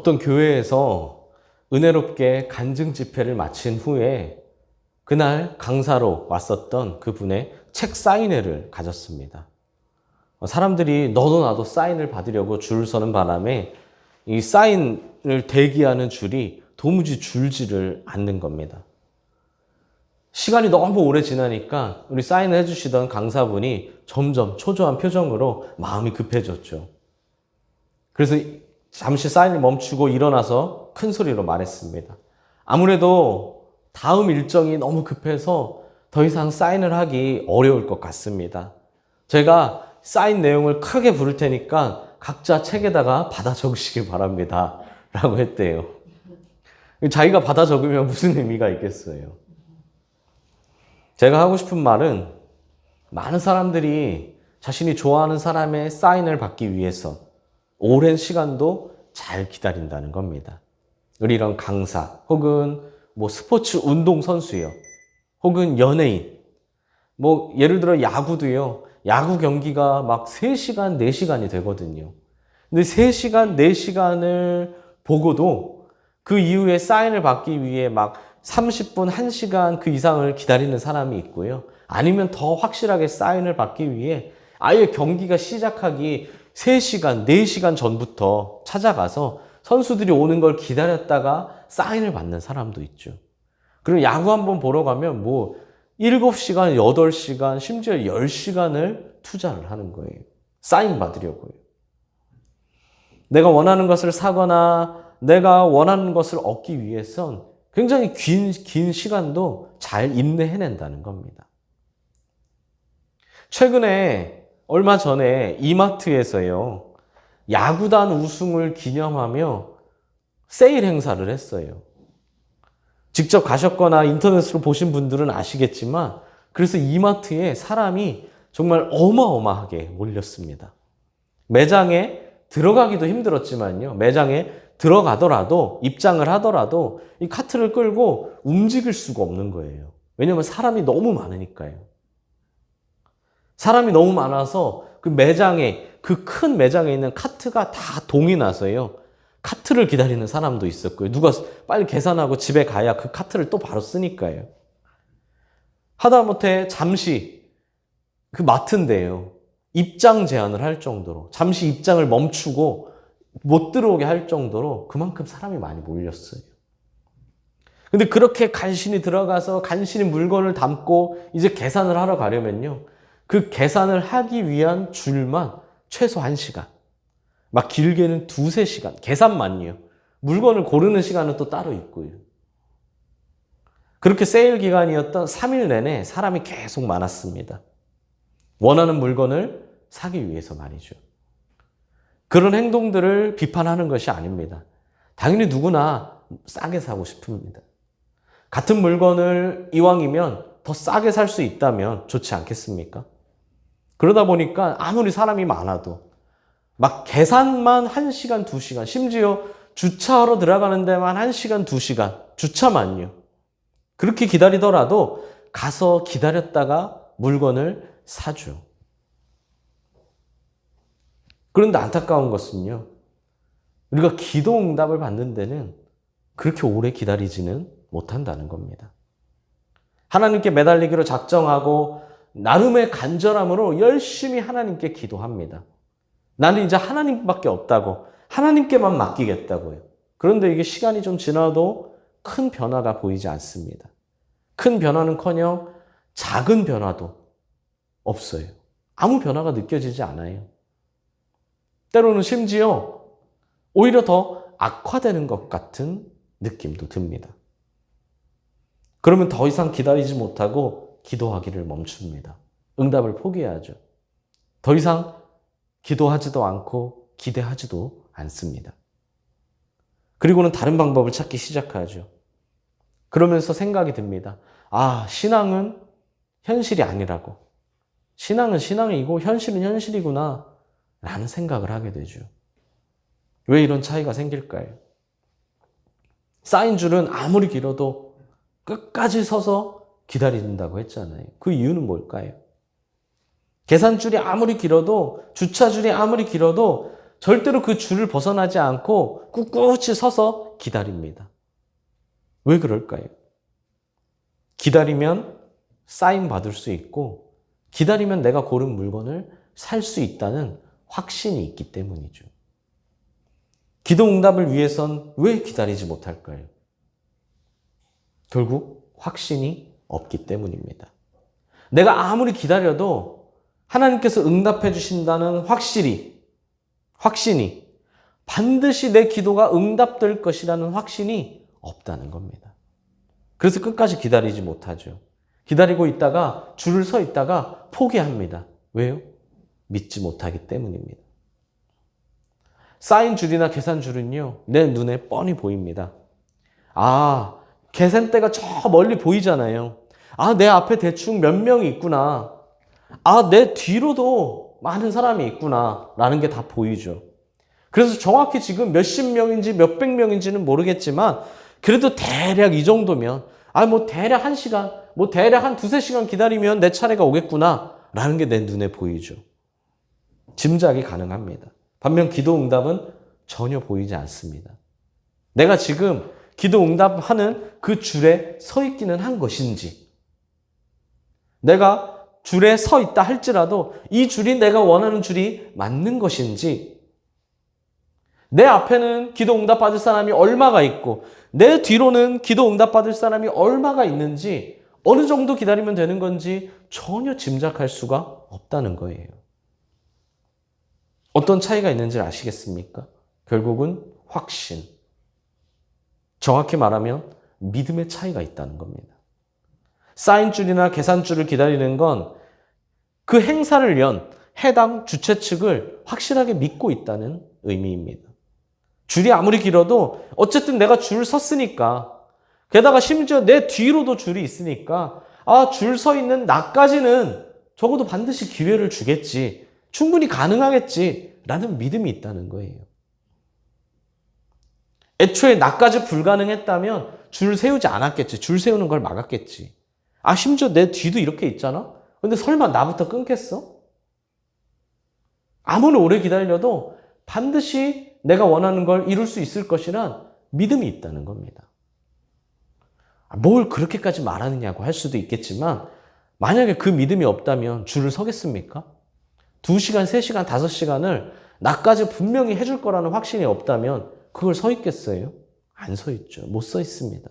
어떤 교회에서 은혜롭게 간증 집회를 마친 후에 그날 강사로 왔었던 그분의 책 사인회를 가졌습니다. 사람들이 너도 나도 사인을 받으려고 줄 서는 바람에 이 사인을 대기하는 줄이 도무지 줄지를 않는 겁니다. 시간이 너무 오래 지나니까 우리 사인을 해주시던 강사분이 점점 초조한 표정으로 마음이 급해졌죠. 그래서 잠시 사인을 멈추고 일어나서 큰 소리로 말했습니다. 아무래도 다음 일정이 너무 급해서 더 이상 사인을 하기 어려울 것 같습니다. 제가 사인 내용을 크게 부를 테니까 각자 책에다가 받아 적으시길 바랍니다. 라고 했대요. 자기가 받아 적으면 무슨 의미가 있겠어요? 제가 하고 싶은 말은 많은 사람들이 자신이 좋아하는 사람의 사인을 받기 위해서 오랜 시간도 잘 기다린다는 겁니다. 우리 이런 강사 혹은 뭐 스포츠 운동 선수요. 혹은 연예인. 뭐 예를 들어 야구도요. 야구 경기가 막 3시간, 4시간이 되거든요. 근데 3시간, 4시간을 보고도 그 이후에 사인을 받기 위해 막 30분, 1시간 그 이상을 기다리는 사람이 있고요. 아니면 더 확실하게 사인을 받기 위해 아예 경기가 시작하기 3시간, 4시간 전부터 찾아가서 선수들이 오는 걸 기다렸다가 사인을 받는 사람도 있죠. 그리고 야구 한번 보러 가면 뭐 7시간, 8시간, 심지어 10시간을 투자를 하는 거예요. 사인 받으려고요. 내가 원하는 것을 사거나 내가 원하는 것을 얻기 위해선 굉장히 긴, 긴 시간도 잘 인내해낸다는 겁니다. 최근에 얼마 전에 이마트에서요, 야구단 우승을 기념하며 세일 행사를 했어요. 직접 가셨거나 인터넷으로 보신 분들은 아시겠지만, 그래서 이마트에 사람이 정말 어마어마하게 몰렸습니다. 매장에 들어가기도 힘들었지만요, 매장에 들어가더라도, 입장을 하더라도 이 카트를 끌고 움직일 수가 없는 거예요. 왜냐면 사람이 너무 많으니까요. 사람이 너무 많아서 그 매장에, 그 큰 매장에 있는 카트가 다 동이 나서요. 카트를 기다리는 사람도 있었고요. 누가 빨리 계산하고 집에 가야 그 카트를 또 바로 쓰니까요. 하다못해 잠시 그 마트인데요. 입장 제한을 할 정도로, 잠시 입장을 멈추고 못 들어오게 할 정도로 그만큼 사람이 많이 몰렸어요. 근데 그렇게 간신히 들어가서 간신히 물건을 담고 이제 계산을 하러 가려면요. 그 계산을 하기 위한 줄만 최소 1시간. 막 길게는 두세 시간. 계산만요. 물건을 고르는 시간은 또 따로 있고요. 그렇게 세일 기간이었던 3일 내내 사람이 계속 많았습니다. 원하는 물건을 사기 위해서 말이죠. 그런 행동들을 비판하는 것이 아닙니다. 당연히 누구나 싸게 사고 싶습니다. 같은 물건을 이왕이면 더 싸게 살 수 있다면 좋지 않겠습니까? 그러다 보니까 아무리 사람이 많아도 막 계산만 1시간, 2시간, 심지어 주차하러 들어가는 데만 1시간, 2시간, 주차만요. 그렇게 기다리더라도 가서 기다렸다가 물건을 사죠. 그런데 안타까운 것은요. 우리가 기도 응답을 받는 데는 그렇게 오래 기다리지는 못한다는 겁니다. 하나님께 매달리기로 작정하고 나름의 간절함으로 열심히 하나님께 기도합니다. 나는 이제 하나님밖에 없다고 하나님께만 맡기겠다고요. 그런데 이게 시간이 좀 지나도 큰 변화가 보이지 않습니다. 큰 변화는커녕 작은 변화도 없어요. 아무 변화가 느껴지지 않아요. 때로는 심지어 오히려 더 악화되는 것 같은 느낌도 듭니다. 그러면 더 이상 기다리지 못하고 기도하기를 멈춥니다. 응답을 포기하죠. 더 이상 기도하지도 않고 기대하지도 않습니다. 그리고는 다른 방법을 찾기 시작하죠. 그러면서 생각이 듭니다. 아, 신앙은 현실이 아니라고. 신앙은 신앙이고 현실은 현실이구나. 라는 생각을 하게 되죠. 왜 이런 차이가 생길까요? 쌓인 줄은 아무리 길어도 끝까지 서서 기다린다고 했잖아요. 그 이유는 뭘까요? 계산줄이 아무리 길어도, 주차줄이 아무리 길어도 절대로 그 줄을 벗어나지 않고 꿋꿋이 서서 기다립니다. 왜 그럴까요? 기다리면 사인 받을 수 있고, 기다리면 내가 고른 물건을 살 수 있다는 확신이 있기 때문이죠. 기도 응답을 위해선 왜 기다리지 못할까요? 결국 확신이 없기 때문입니다. 내가 아무리 기다려도 하나님께서 응답해 주신다는 확실히, 확신이 반드시 내 기도가 응답될 것이라는 확신이 없다는 겁니다. 그래서 끝까지 기다리지 못하죠. 기다리고 있다가 줄을 서 있다가 포기합니다. 왜요? 믿지 못하기 때문입니다. 쌓인 줄이나 계산 줄은요, 내 눈에 뻔히 보입니다. 아, 계산대가 저 멀리 보이잖아요. 아, 내 앞에 대충 몇 명이 있구나. 아, 내 뒤로도 많은 사람이 있구나. 라는 게 다 보이죠. 그래서 정확히 지금 몇십 명인지 몇백 명인지는 모르겠지만, 그래도 대략 이 정도면, 아, 뭐 대략 한 시간, 뭐 대략 한 두세 시간 기다리면 내 차례가 오겠구나. 라는 게 내 눈에 보이죠. 짐작이 가능합니다. 반면 기도 응답은 전혀 보이지 않습니다. 내가 지금 기도 응답하는 그 줄에 서 있기는 한 것인지, 내가 줄에 서 있다 할지라도 이 줄이 내가 원하는 줄이 맞는 것인지, 내 앞에는 기도 응답 받을 사람이 얼마가 있고, 내 뒤로는 기도 응답 받을 사람이 얼마가 있는지, 어느 정도 기다리면 되는 건지 전혀 짐작할 수가 없다는 거예요. 어떤 차이가 있는지 아시겠습니까? 결국은 확신. 정확히 말하면 믿음의 차이가 있다는 겁니다. 사인줄이나 계산줄을 기다리는 건 그 행사를 연 해당 주최 측을 확실하게 믿고 있다는 의미입니다. 줄이 아무리 길어도 어쨌든 내가 줄 섰으니까 게다가 심지어 내 뒤로도 줄이 있으니까 아, 줄 서 있는 나까지는 적어도 반드시 기회를 주겠지. 충분히 가능하겠지. 라는 믿음이 있다는 거예요. 애초에 나까지 불가능했다면 줄 세우지 않았겠지. 줄 세우는 걸 막았겠지. 아, 심지어 내 뒤도 이렇게 있잖아? 근데 설마 나부터 끊겠어? 아무리 오래 기다려도 반드시 내가 원하는 걸 이룰 수 있을 것이란 믿음이 있다는 겁니다. 아, 뭘 그렇게까지 말하느냐고 할 수도 있겠지만, 만약에 그 믿음이 없다면 줄을 서겠습니까? 2시간, 3시간, 5시간을 나까지 분명히 해줄 거라는 확신이 없다면 그걸 서 있겠어요? 안 서 있죠. 못 서 있습니다.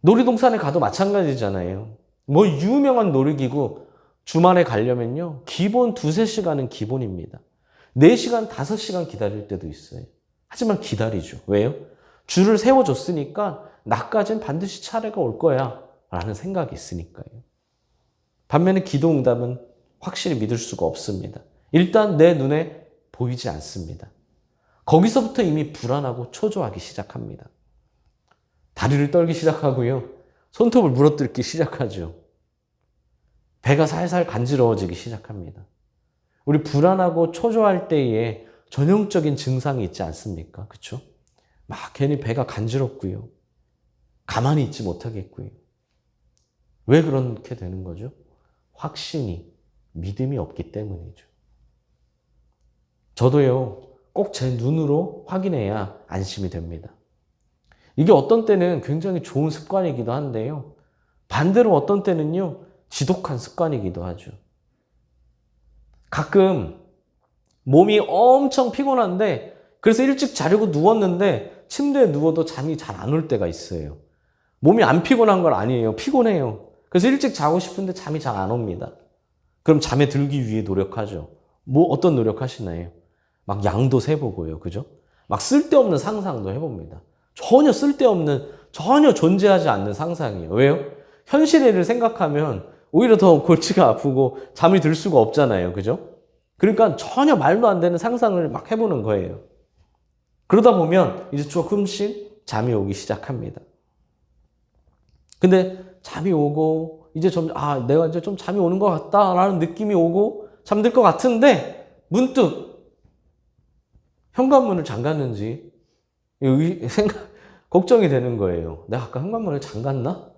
놀이동산에 가도 마찬가지잖아요. 뭐 유명한 놀이기구 주말에 가려면요. 기본 두세 시간은 기본입니다. 4시간, 5시간 기다릴 때도 있어요. 하지만 기다리죠. 왜요? 줄을 세워줬으니까 나까지는 반드시 차례가 올 거야. 라는 생각이 있으니까요. 반면에 기도 응답은 확실히 믿을 수가 없습니다. 일단 내 눈에 보이지 않습니다. 거기서부터 이미 불안하고 초조하기 시작합니다. 다리를 떨기 시작하고요. 손톱을 물어뜯기 시작하죠. 배가 살살 간지러워지기 시작합니다. 우리 불안하고 초조할 때에 전형적인 증상이 있지 않습니까? 그쵸? 막 괜히 배가 간지럽고요. 가만히 있지 못하겠고요. 왜 그렇게 되는 거죠? 확신이, 믿음이 없기 때문이죠. 저도요, 꼭 제 눈으로 확인해야 안심이 됩니다. 이게 어떤 때는 굉장히 좋은 습관이기도 한데요. 반대로 어떤 때는요, 지독한 습관이기도 하죠. 가끔 몸이 엄청 피곤한데, 그래서 일찍 자려고 누웠는데, 침대에 누워도 잠이 잘 안 올 때가 있어요. 몸이 안 피곤한 건 아니에요. 피곤해요. 그래서 일찍 자고 싶은데 잠이 잘 안 옵니다. 그럼 잠에 들기 위해 노력하죠. 뭐 어떤 노력하시나요? 막 양도 세보고요. 그죠? 막 쓸데없는 상상도 해봅니다. 전혀 쓸데없는, 전혀 존재하지 않는 상상이에요. 왜요? 현실의 일을 생각하면 오히려 더 골치가 아프고 잠이 들 수가 없잖아요. 그죠? 그러니까 전혀 말도 안 되는 상상을 막 해보는 거예요. 그러다 보면 이제 조금씩 잠이 오기 시작합니다. 근데 잠이 오고 이제 좀, 아, 내가 이제 좀 잠이 오는 것 같다라는 느낌이 오고 잠들 것 같은데 문득 현관문을 잠갔는지 생각, 걱정이 되는 거예요. 내가 아까 현관문을 잠갔나?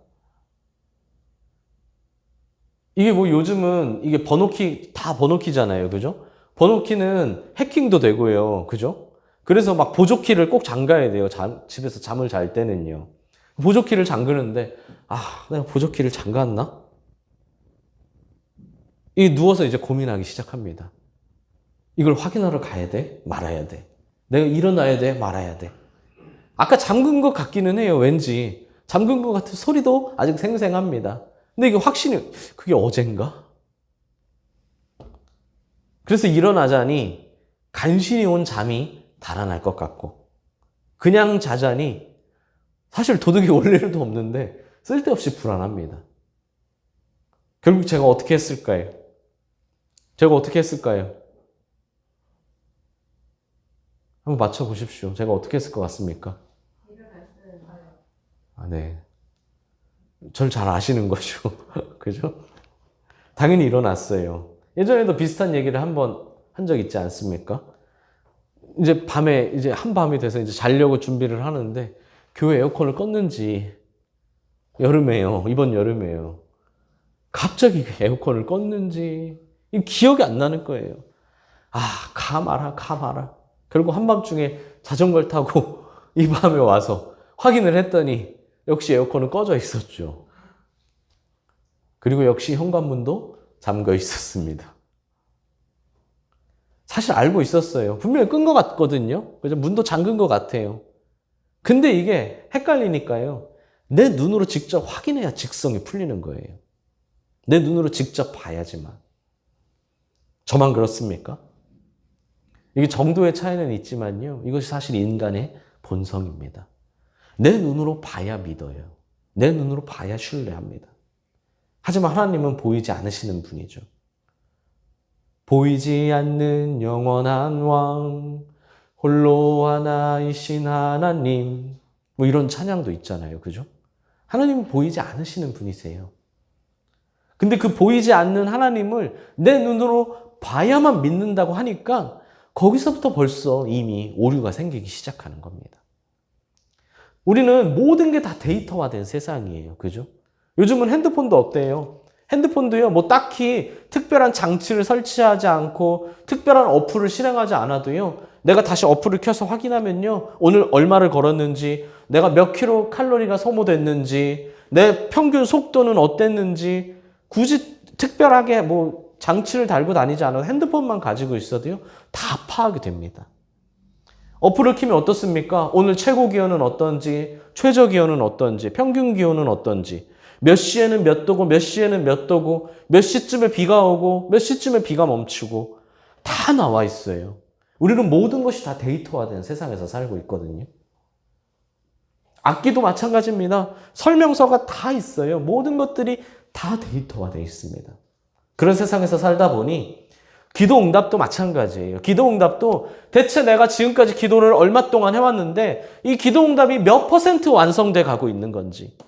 이게 뭐 요즘은 이게 번호키 다 번호키잖아요. 그죠? 번호키는 해킹도 되고요. 그죠? 그래서 막 보조키를 꼭 잠가야 돼요. 잠- 집에서 잠을 잘 때는요. 보조키를 잠그는데 아, 내가 보조키를 잠갔나? 이 누워서 이제 고민하기 시작합니다. 이걸 확인하러 가야 돼? 말아야 돼? 내가 일어나야 돼? 말아야 돼? 아까 잠근 것 같기는 해요. 왠지 잠근 것 같은 소리도 아직 생생합니다. 근데 이게 확신이 그게 어젠가? 그래서 일어나자니 간신히 온 잠이 달아날 것 같고 그냥 자자니 사실 도둑이 올 일도 없는데 쓸데없이 불안합니다. 결국 제가 어떻게 했을까요? 제가 어떻게 했을까요? 한번 맞춰보십시오. 제가 어떻게 했을 것 같습니까? 아, 네. 절 잘 아시는 거죠. 그죠? 당연히 일어났어요. 예전에도 비슷한 얘기를 한번 한 적 있지 않습니까? 이제 밤에, 이제 한밤이 돼서 이제 자려고 준비를 하는데 교회 에어컨을 껐는지 여름에요. 이번 여름에요. 갑자기 에어컨을 껐는지 이 기억이 안 나는 거예요. 아, 가 마라, 가 마라. 결국 한밤중에 자전거를 타고 이 밤에 와서 확인을 했더니 역시 에어컨은 꺼져 있었죠. 그리고 역시 현관문도 잠겨 있었습니다. 사실 알고 있었어요. 분명히 끈 것 같거든요. 그래서 문도 잠근 것 같아요. 근데 이게 헷갈리니까요. 내 눈으로 직접 확인해야 직성이 풀리는 거예요. 내 눈으로 직접 봐야지만. 저만 그렇습니까? 이게 정도의 차이는 있지만요. 이것이 사실 인간의 본성입니다. 내 눈으로 봐야 믿어요. 내 눈으로 봐야 신뢰합니다. 하지만 하나님은 보이지 않으시는 분이죠. 보이지 않는 영원한 왕, 홀로 하나이신 하나님. 뭐 이런 찬양도 있잖아요. 그죠? 하나님은 보이지 않으시는 분이세요. 근데 그 보이지 않는 하나님을 내 눈으로 봐야만 믿는다고 하니까 거기서부터 벌써 이미 오류가 생기기 시작하는 겁니다. 우리는 모든 게 다 데이터화된 세상이에요. 그죠? 요즘은 핸드폰도 어때요? 핸드폰도요, 뭐 딱히 특별한 장치를 설치하지 않고 특별한 어플을 실행하지 않아도요, 내가 다시 어플을 켜서 확인하면요, 오늘 얼마를 걸었는지, 내가 몇 킬로 칼로리가 소모됐는지, 내 평균 속도는 어땠는지, 굳이 특별하게 뭐 장치를 달고 다니지 않아도 핸드폰만 가지고 있어도요, 다 파악이 됩니다. 어플을 키면 어떻습니까? 오늘 최고 기온은 어떤지, 최저 기온은 어떤지, 평균 기온은 어떤지, 몇 시에는 몇 도고, 몇 시에는 몇 도고, 몇 시쯤에 비가 오고, 몇 시쯤에 비가 멈추고, 다 나와 있어요. 우리는 모든 것이 다 데이터화된 세상에서 살고 있거든요. 악기도 마찬가지입니다. 설명서가 다 있어요. 모든 것들이 다 데이터화되어 있습니다. 그런 세상에서 살다 보니 기도 응답도 마찬가지예요. 기도 응답도 대체 내가 지금까지 기도를 얼마 동안 해왔는데 이 기도 응답이 몇 퍼센트 완성돼 가고 있는 건지.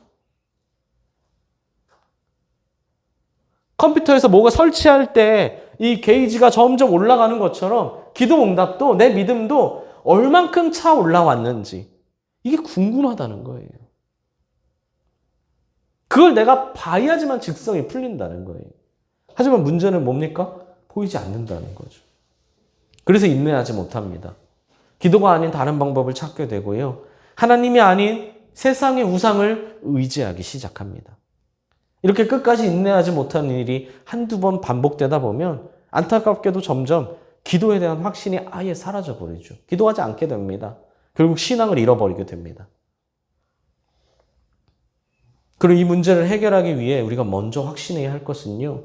컴퓨터에서 뭐가 설치할 때 이 게이지가 점점 올라가는 것처럼 기도 응답도 내 믿음도 얼만큼 차 올라왔는지 이게 궁금하다는 거예요. 그걸 내가 봐야지만 직성이 풀린다는 거예요. 하지만 문제는 뭡니까? 보이지 않는다는 거죠. 그래서 인내하지 못합니다. 기도가 아닌 다른 방법을 찾게 되고요. 하나님이 아닌 세상의 우상을 의지하기 시작합니다. 이렇게 끝까지 인내하지 못하는 일이 한두 번 반복되다 보면 안타깝게도 점점 기도에 대한 확신이 아예 사라져 버리죠. 기도하지 않게 됩니다. 결국 신앙을 잃어버리게 됩니다. 그리고 이 문제를 해결하기 위해 우리가 먼저 확신해야 할 것은요.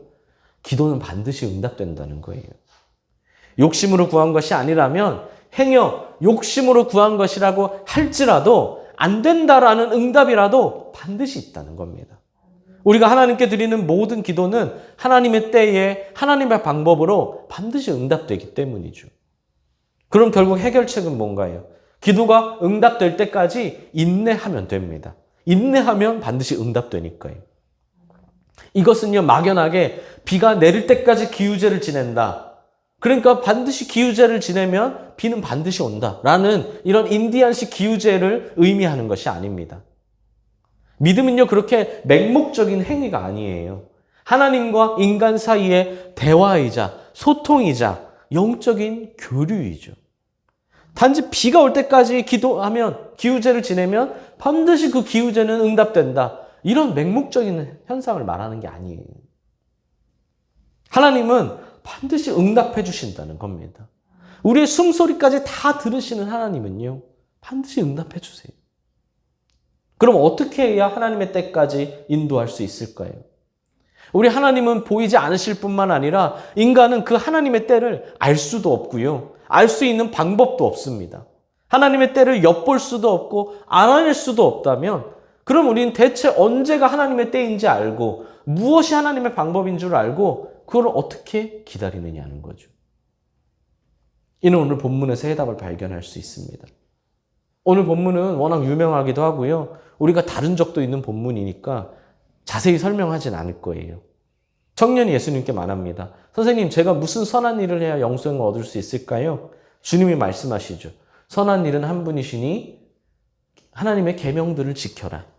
기도는 반드시 응답된다는 거예요. 욕심으로 구한 것이 아니라면 행여 욕심으로 구한 것이라고 할지라도 안 된다라는 응답이라도 반드시 있다는 겁니다. 우리가 하나님께 드리는 모든 기도는 하나님의 때에 하나님의 방법으로 반드시 응답되기 때문이죠. 그럼 결국 해결책은 뭔가요? 기도가 응답될 때까지 인내하면 됩니다. 인내하면 반드시 응답되니까요. 이것은요, 막연하게 비가 내릴 때까지 기우제를 지낸다. 그러니까 반드시 기우제를 지내면 비는 반드시 온다. 라는 이런 인디안식 기우제를 의미하는 것이 아닙니다. 믿음은요, 그렇게 맹목적인 행위가 아니에요. 하나님과 인간 사이의 대화이자 소통이자 영적인 교류이죠. 단지 비가 올 때까지 기도하면 기우제를 지내면 반드시 그 기우제는 응답된다. 이런 맹목적인 현상을 말하는 게 아니에요. 하나님은 반드시 응답해 주신다는 겁니다. 우리의 숨소리까지 다 들으시는 하나님은요. 반드시 응답해 주세요. 그럼 어떻게 해야 하나님의 때까지 인도할 수 있을까요? 우리 하나님은 보이지 않으실 뿐만 아니라 인간은 그 하나님의 때를 알 수도 없고요. 알 수 있는 방법도 없습니다. 하나님의 때를 엿볼 수도 없고 알아낼 수도 없다면 그럼 우리는 대체 언제가 하나님의 때인지 알고 무엇이 하나님의 방법인 줄 알고 그걸 어떻게 기다리느냐는 거죠. 이는 오늘 본문에서 해답을 발견할 수 있습니다. 오늘 본문은 워낙 유명하기도 하고요. 우리가 다른 적도 있는 본문이니까 자세히 설명하진 않을 거예요. 청년이 예수님께 말합니다. 선생님, 제가 무슨 선한 일을 해야 영생을 얻을 수 있을까요? 주님이 말씀하시죠. 선한 일은 한 분이시니 하나님의 계명들을 지켜라.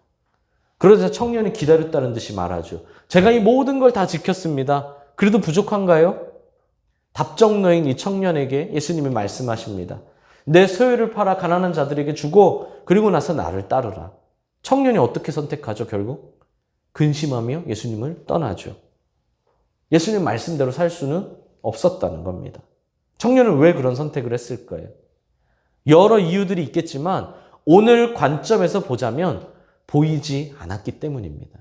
그러자 청년이 기다렸다는 듯이 말하죠. 제가 이 모든 걸 다 지켰습니다. 그래도 부족한가요? 답정너인 이 청년에게 예수님이 말씀하십니다. 내 소유를 팔아 가난한 자들에게 주고 그리고 나서 나를 따르라. 청년이 어떻게 선택하죠, 결국? 근심하며 예수님을 떠나죠. 예수님 말씀대로 살 수는 없었다는 겁니다. 청년은 왜 그런 선택을 했을까요? 여러 이유들이 있겠지만 오늘 관점에서 보자면 보이지 않았기 때문입니다.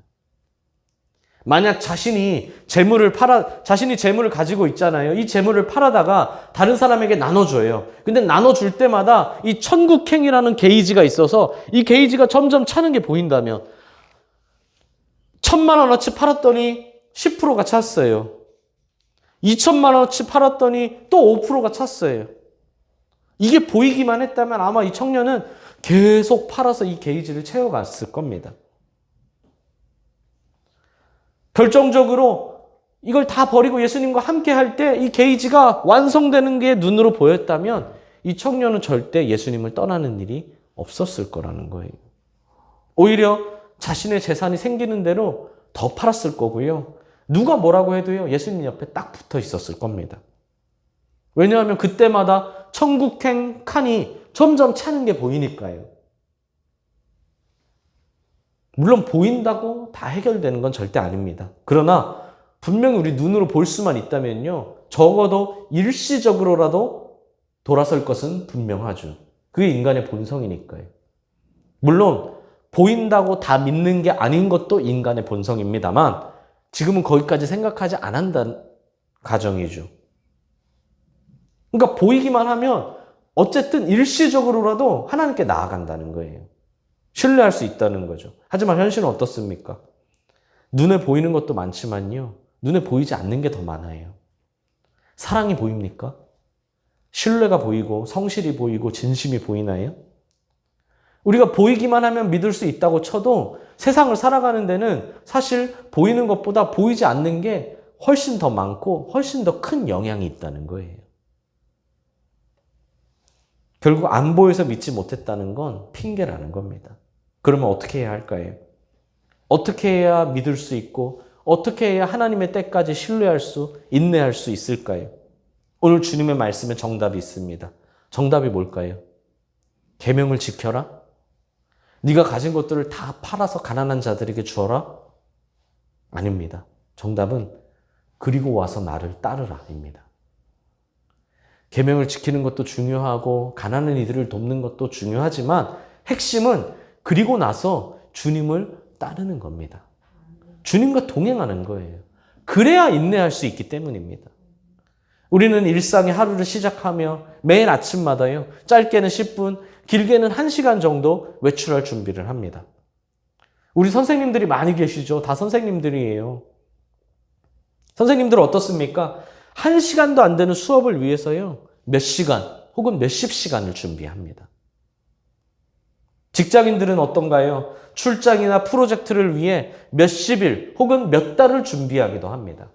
만약 자신이 재물을 팔아 자신이 재물을 가지고 있잖아요. 이 재물을 팔아다가 다른 사람에게 나눠줘요. 근데 나눠줄 때마다 이 천국행이라는 게이지가 있어서 이 게이지가 점점 차는 게 보인다면 천만 원어치 팔았더니 10%가 찼어요. 2천만 원어치 팔았더니 또 5%가 찼어요. 이게 보이기만 했다면 아마 이 청년은 계속 팔아서 이 게이지를 채워갔을 겁니다. 결정적으로 이걸 다 버리고 예수님과 함께 할 때 이 게이지가 완성되는 게 눈으로 보였다면 이 청년은 절대 예수님을 떠나는 일이 없었을 거라는 거예요. 오히려 자신의 재산이 생기는 대로 더 팔았을 거고요. 누가 뭐라고 해도요, 예수님 옆에 딱 붙어 있었을 겁니다. 왜냐하면 그때마다 천국행 칸이 점점 차는 게 보이니까요. 물론 보인다고 다 해결되는 건 절대 아닙니다. 그러나 분명히 우리 눈으로 볼 수만 있다면요. 적어도 일시적으로라도 돌아설 것은 분명하죠. 그게 인간의 본성이니까요. 물론 보인다고 다 믿는 게 아닌 것도 인간의 본성입니다만 지금은 거기까지 생각하지 않는다는 가정이죠. 그러니까 보이기만 하면 어쨌든 일시적으로라도 하나님께 나아간다는 거예요. 신뢰할 수 있다는 거죠. 하지만 현실은 어떻습니까? 눈에 보이는 것도 많지만요. 눈에 보이지 않는 게 더 많아요. 사랑이 보입니까? 신뢰가 보이고 성실이 보이고 진심이 보이나요? 우리가 보이기만 하면 믿을 수 있다고 쳐도 세상을 살아가는 데는 사실 보이는 것보다 보이지 않는 게 훨씬 더 많고 훨씬 더 큰 영향이 있다는 거예요. 결국 안 보여서 믿지 못했다는 건 핑계라는 겁니다. 그러면 어떻게 해야 할까요? 어떻게 해야 믿을 수 있고 어떻게 해야 하나님의 때까지 신뢰할 수, 인내할 수 있을까요? 오늘 주님의 말씀에 정답이 있습니다. 정답이 뭘까요? 계명을 지켜라. 네가 가진 것들을 다 팔아서 가난한 자들에게 주어라. 아닙니다. 정답은 그리고 와서 나를 따르라입니다. 계명을 지키는 것도 중요하고 가난한 이들을 돕는 것도 중요하지만 핵심은 그리고 나서 주님을 따르는 겁니다. 주님과 동행하는 거예요. 그래야 인내할 수 있기 때문입니다. 우리는 일상의 하루를 시작하며 매일 아침마다요, 짧게는 10분, 길게는 1시간 정도 외출할 준비를 합니다. 우리 선생님들이 많이 계시죠? 다 선생님들이에요. 선생님들 어떻습니까? 1시간도 안 되는 수업을 위해서요, 몇 시간 혹은 몇십 시간을 준비합니다. 직장인들은 어떤가요? 출장이나 프로젝트를 위해 몇십일 혹은 몇 달을 준비하기도 합니다.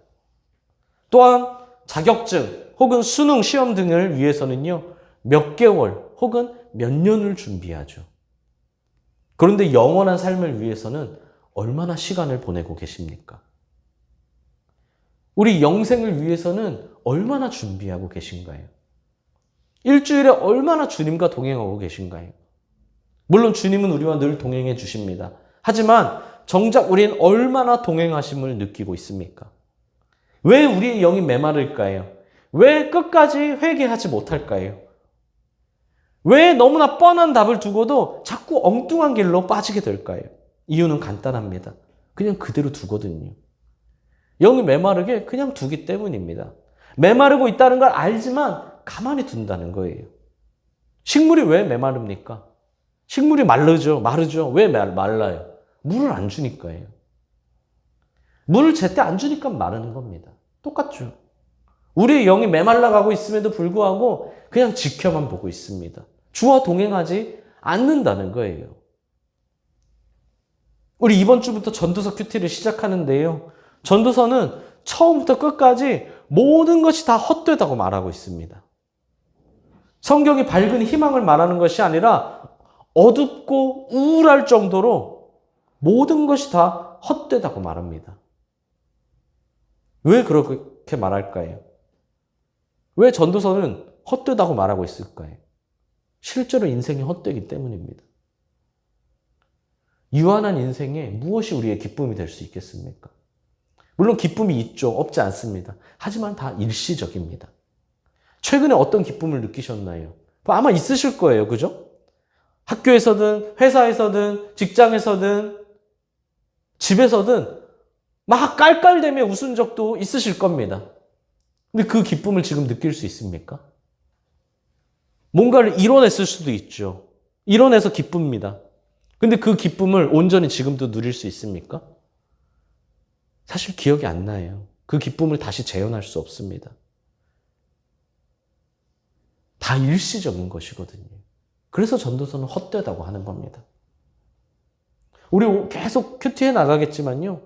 또한 자격증 혹은 수능 시험 등을 위해서는요, 몇 개월 혹은 몇 년을 준비하죠. 그런데 영원한 삶을 위해서는 얼마나 시간을 보내고 계십니까? 우리 영생을 위해서는 얼마나 준비하고 계신가요? 일주일에 얼마나 주님과 동행하고 계신가요? 물론 주님은 우리와 늘 동행해 주십니다. 하지만 정작 우리는 얼마나 동행하심을 느끼고 있습니까? 왜 우리의 영이 메마를까요? 왜 끝까지 회개하지 못할까요? 왜 너무나 뻔한 답을 두고도 자꾸 엉뚱한 길로 빠지게 될까요? 이유는 간단합니다. 그냥 그대로 두거든요. 영이 메마르게 그냥 두기 때문입니다. 메마르고 있다는 걸 알지만 가만히 둔다는 거예요. 식물이 왜 메마릅니까? 식물이 마르죠. 마르죠. 왜 말- 말라요? 물을 안 주니까요. 물을 제때 안 주니까 마르는 겁니다. 똑같죠. 우리의 영이 메말라가고 있음에도 불구하고 그냥 지켜만 보고 있습니다. 주와 동행하지 않는다는 거예요. 우리 이번 주부터 전도서 큐티를 시작하는데요. 전도서는 처음부터 끝까지 모든 것이 다 헛되다고 말하고 있습니다. 성경이 밝은 희망을 말하는 것이 아니라 어둡고 우울할 정도로 모든 것이 다 헛되다고 말합니다. 왜 그렇게 말할까요? 왜 전도서는 헛되다고 말하고 있을까요? 실제로 인생이 헛되기 때문입니다. 유한한 인생에 무엇이 우리의 기쁨이 될 수 있겠습니까? 물론 기쁨이 있죠. 없지 않습니다. 하지만 다 일시적입니다. 최근에 어떤 기쁨을 느끼셨나요? 아마 있으실 거예요. 그죠? 학교에서든, 회사에서든, 직장에서든, 집에서든 막 깔깔대며 웃은 적도 있으실 겁니다. 근데 그 기쁨을 지금 느낄 수 있습니까? 뭔가를 이뤄냈을 수도 있죠. 이뤄내서 기쁩니다. 근데 그 기쁨을 온전히 지금도 누릴 수 있습니까? 사실 기억이 안 나요. 그 기쁨을 다시 재현할 수 없습니다. 다 일시적인 것이거든요. 그래서 전도서는 헛되다고 하는 겁니다. 우리 계속 큐티해 나가겠지만요.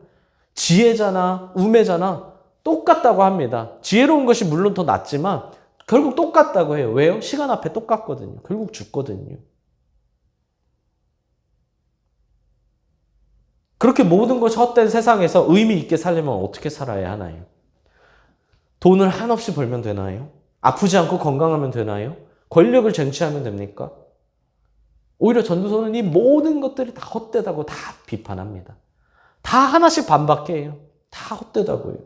지혜자나 우매자나 똑같다고 합니다. 지혜로운 것이 물론 더 낫지만 결국 똑같다고 해요. 왜요? 시간 앞에 똑같거든요. 결국 죽거든요. 그렇게 모든 것이 헛된 세상에서 의미 있게 살려면 어떻게 살아야 하나요? 돈을 한없이 벌면 되나요? 아프지 않고 건강하면 되나요? 권력을 쟁취하면 됩니까? 오히려 전도서는 이 모든 것들이 다 헛되다고 다 비판합니다. 다 하나씩 반박해요. 다 헛되다고요.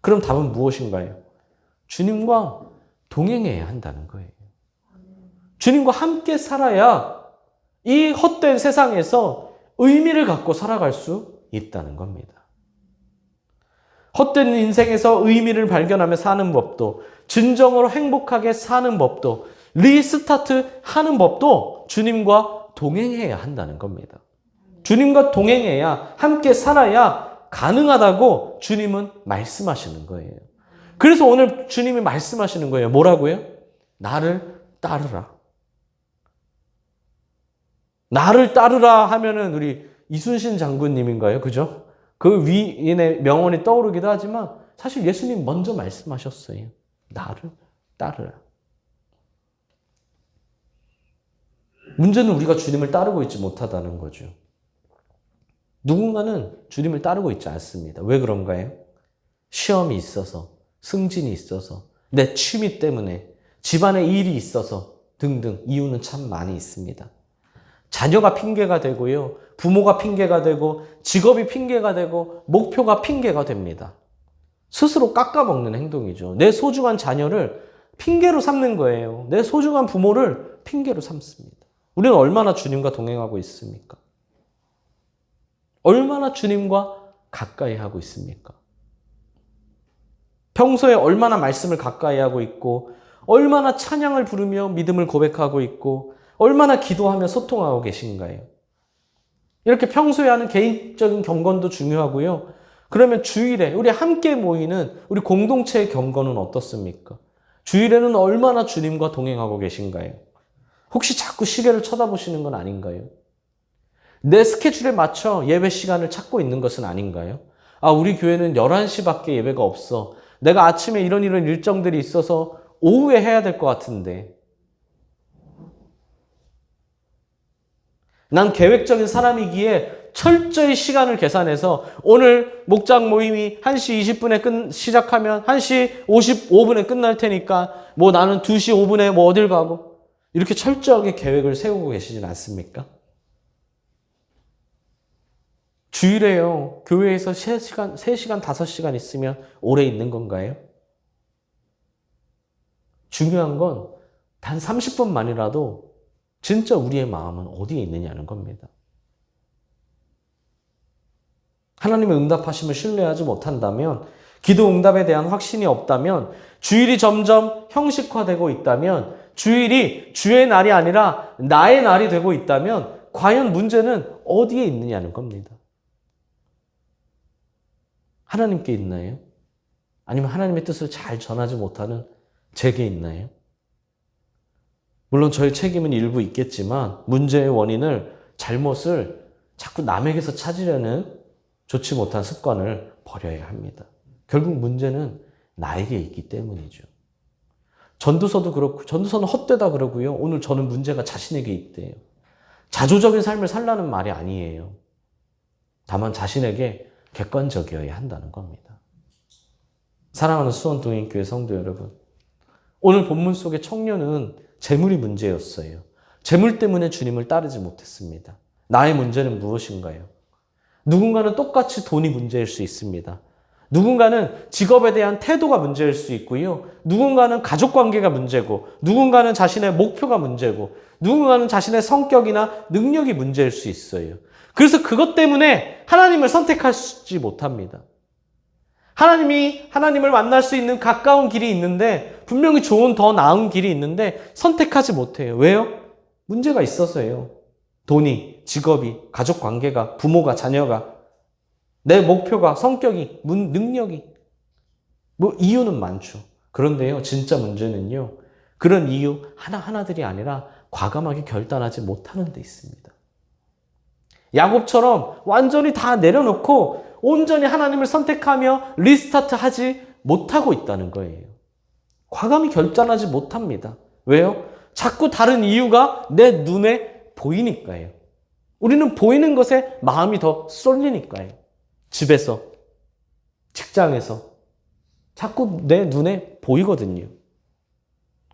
그럼 답은 무엇인가요? 주님과 동행해야 한다는 거예요. 주님과 함께 살아야 이 헛된 세상에서 의미를 갖고 살아갈 수 있다는 겁니다. 헛된 인생에서 의미를 발견하며 사는 법도, 진정으로 행복하게 사는 법도, 리스타트 하는 법도 주님과 동행해야 한다는 겁니다. 주님과 동행해야, 함께 살아야 가능하다고 주님은 말씀하시는 거예요. 그래서 오늘 주님이 말씀하시는 거예요. 뭐라고요? 나를 따르라. 나를 따르라 하면은 우리 이순신 장군님인가요? 그죠? 그 위인의 명언이 떠오르기도 하지만 사실 예수님 먼저 말씀하셨어요. 나를 따르라. 문제는 우리가 주님을 따르고 있지 못하다는 거죠. 누군가는 주님을 따르고 있지 않습니다. 왜 그런가요? 시험이 있어서, 승진이 있어서, 내 취미 때문에, 집안에 일이 있어서 등등 이유는 참 많이 있습니다. 자녀가 핑계가 되고요. 부모가 핑계가 되고 직업이 핑계가 되고 목표가 핑계가 됩니다. 스스로 깎아먹는 행동이죠. 내 소중한 자녀를 핑계로 삼는 거예요. 내 소중한 부모를 핑계로 삼습니다. 우리는 얼마나 주님과 동행하고 있습니까? 얼마나 주님과 가까이 하고 있습니까? 평소에 얼마나 말씀을 가까이 하고 있고, 얼마나 찬양을 부르며 믿음을 고백하고 있고, 얼마나 기도하며 소통하고 계신가요? 이렇게 평소에 하는 개인적인 경건도 중요하고요. 그러면 주일에 우리 함께 모이는 우리 공동체의 경건은 어떻습니까? 주일에는 얼마나 주님과 동행하고 계신가요? 혹시 자꾸 시계를 쳐다보시는 건 아닌가요? 내 스케줄에 맞춰 예배 시간을 찾고 있는 것은 아닌가요? 아, 우리 교회는 11시밖에 예배가 없어. 내가 아침에 이런 이런 일정들이 있어서 오후에 해야 될 것 같은데. 난 계획적인 사람이기에 철저히 시간을 계산해서 오늘 목장 모임이 1시 20분에 끝, 시작하면 1시 55분에 끝날 테니까 뭐 나는 2시 5분에 뭐 어딜 가고 이렇게 철저하게 계획을 세우고 계시진 않습니까? 주일에요. 교회에서 3시간, 3시간, 5시간 있으면 오래 있는 건가요? 중요한 건 단 30분만이라도 진짜 우리의 마음은 어디에 있느냐는 겁니다. 하나님의 응답하심을 신뢰하지 못한다면, 기도 응답에 대한 확신이 없다면, 주일이 점점 형식화되고 있다면, 주일이 주의 날이 아니라 나의 날이 되고 있다면, 과연 문제는 어디에 있느냐는 겁니다. 하나님께 있나요? 아니면 하나님의 뜻을 잘 전하지 못하는 제게 있나요? 물론 저의 책임은 일부 있겠지만 문제의 원인을 잘못을 자꾸 남에게서 찾으려는 좋지 못한 습관을 버려야 합니다. 결국 문제는 나에게 있기 때문이죠. 전도서도 그렇고 전도서는 헛되다 그러고요. 오늘 저는 문제가 자신에게 있대요. 자조적인 삶을 살라는 말이 아니에요. 다만 자신에게 객관적이어야 한다는 겁니다. 사랑하는 수원동행교회 성도 여러분, 오늘 본문 속의 청년은 재물이 문제였어요. 재물 때문에 주님을 따르지 못했습니다. 나의 문제는 무엇인가요? 누군가는 똑같이 돈이 문제일 수 있습니다. 누군가는 직업에 대한 태도가 문제일 수 있고요. 누군가는 가족 관계가 문제고, 누군가는 자신의 목표가 문제고, 누군가는 자신의 성격이나 능력이 문제일 수 있어요. 그래서 그것 때문에 하나님을 선택하지 못합니다. 하나님이 하나님을 만날 수 있는 가까운 길이 있는데 분명히 좋은 더 나은 길이 있는데 선택하지 못해요. 왜요? 문제가 있어서예요. 돈이, 직업이, 가족 관계가, 부모가, 자녀가, 내 목표가, 성격이, 문, 능력이. 뭐 이유는 많죠. 그런데요, 진짜 문제는요. 그런 이유 하나하나들이 아니라 과감하게 결단하지 못하는 데 있습니다. 야곱처럼 완전히 다 내려놓고 온전히 하나님을 선택하며 리스타트 하지 못하고 있다는 거예요. 과감히 결단하지 못합니다. 왜요? 자꾸 다른 이유가 내 눈에 보이니까요. 우리는 보이는 것에 마음이 더 쏠리니까요. 집에서, 직장에서 자꾸 내 눈에 보이거든요.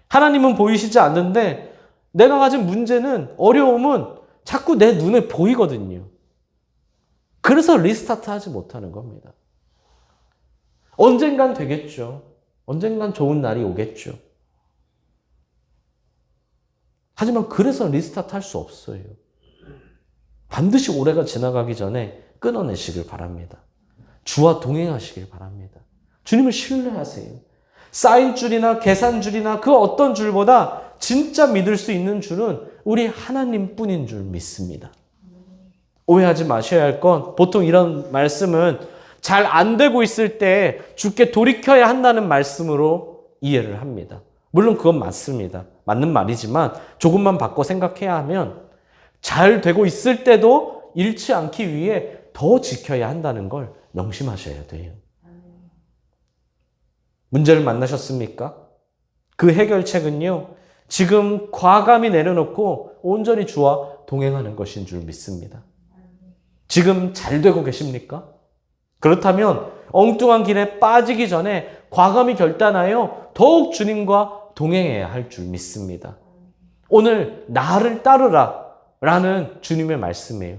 하나님은 보이시지 않는데 내가 가진 문제는 어려움은 자꾸 내 눈에 보이거든요. 그래서 리스타트 하지 못하는 겁니다. 언젠간 되겠죠. 언젠간 좋은 날이 오겠죠. 하지만 그래서 리스타트 할 수 없어요. 반드시 올해가 지나가기 전에 끊어내시길 바랍니다. 주와 동행하시길 바랍니다. 주님을 신뢰하세요. 쌓인 줄이나 계산 줄이나 그 어떤 줄보다 진짜 믿을 수 있는 줄은 우리 하나님 뿐인 줄 믿습니다. 오해하지 마셔야 할 건 보통 이런 말씀은 잘 안 되고 있을 때 주께 돌이켜야 한다는 말씀으로 이해를 합니다. 물론 그건 맞습니다. 맞는 말이지만 조금만 바꿔 생각해야 하면 잘 되고 있을 때도 잃지 않기 위해 더 지켜야 한다는 걸 명심하셔야 돼요. 문제를 만나셨습니까? 그 해결책은요, 지금 과감히 내려놓고 온전히 주와 동행하는 것인 줄 믿습니다. 지금 잘 되고 계십니까? 그렇다면 엉뚱한 길에 빠지기 전에 과감히 결단하여 더욱 주님과 동행해야 할 줄 믿습니다. 오늘 나를 따르라 라는 주님의 말씀이에요.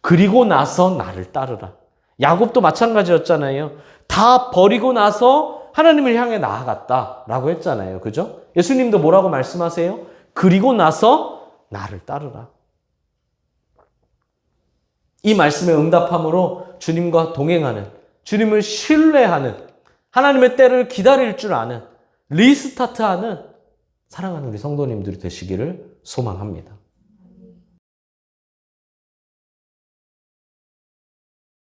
그리고 나서 나를 따르라. 야곱도 마찬가지였잖아요. 다 버리고 나서 하나님을 향해 나아갔다 라고 했잖아요. 그죠? 예수님도 뭐라고 말씀하세요? 그리고 나서 나를 따르라. 이 말씀에 응답함으로 주님과 동행하는, 주님을 신뢰하는, 하나님의 때를 기다릴 줄 아는, 리스타트하는 사랑하는 우리 성도님들이 되시기를 소망합니다.